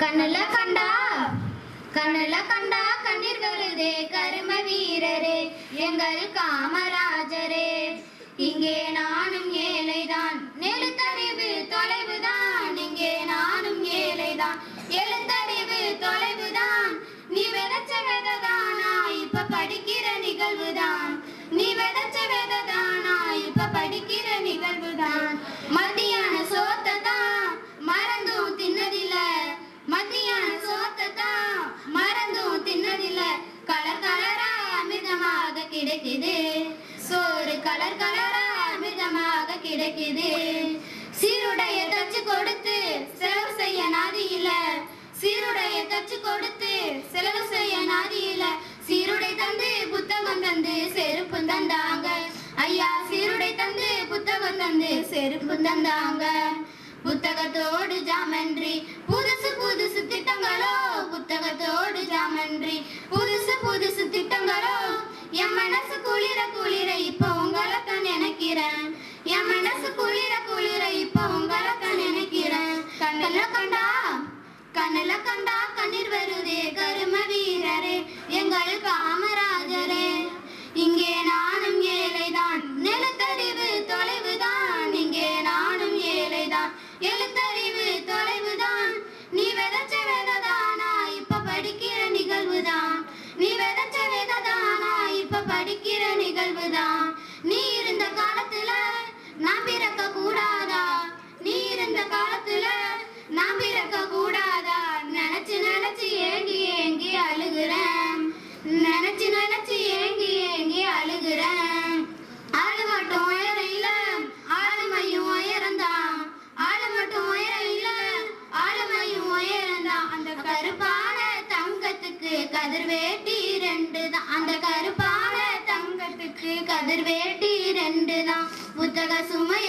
கண்ணுல கண்டா கண்ணுல கண்டா கண்ணீர் வருதே கரும வீரரே எங்கள் காமராஜரே. இங்கே நானும் ஏழைதான் நெழுத்தறிவு தொலைவுதான். இங்கே நானும் ஏழைதான் எழுத்தறிவு தொலைவுதான். நீ விதைச்ச விததானா இப்ப படிக்கிற நிகழ்வுதான். நீ விதைச்ச விததானா இப்ப படிக்கிற நிகழ்வுதான் மத்தியான சோத்தை தான் மறந்தும் தின்னதில்ல மத்தியான சோத்தை தான் மறந்தும் தின்னதில்ல கலர் கலரா அமிர்தமாக கிடைக்குது சோறு கலர் கலரா அமிர்தமாக கிடைக்குது. சீருடைய தச்சு கொடுத்து செலவு செய்ய நாதி இல்ல. சீருடைய தச்சு கொடுத்து செலவு செய்ய நாதி இல்ல. சீருடை தந்து புத்தகம் தந்து செருப்பு தந்தாங்க. ஐயா சீருடை தந்து புத்தகம் தந்து செருப்பு தந்தாங்க. புத்தகத்தோடு ஜாமன்றி புதுசு புதுசு திட்டங்களோ புத்தகத்தோடு ஜாமன்றி புதுசு புதுசு திட்டங்களோ என் மனசு குளிர குளிர எழுத்தறிவு தொலைவுதான். நீ விதைச்ச வேததானா இப்ப படிக்கிற நிகழ்வுதான். நீ விதைச்ச வேததானா இப்ப படிக்கிற நிகழ்வுதான். நீ இருந்த காலத்துல நான் பிறக்க கூடாதா? நீ இருந்த காலத்துல நான் பிறக்க கூடாதா? நினைச்சு நினைச்சு ஏங்கி ஏங்கி அழுகுறேன். நினைச்சு நினைச்சு கருப்பான தங்கத்துக்கு கதிர் வேட்டி ரெண்டு தான். அந்த கருப்பான தங்கத்துக்கு கதிர் வேட்டி ரெண்டு தான். புத்தக சுமைய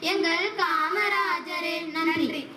எங்கள் காமராஜரே நன்றி.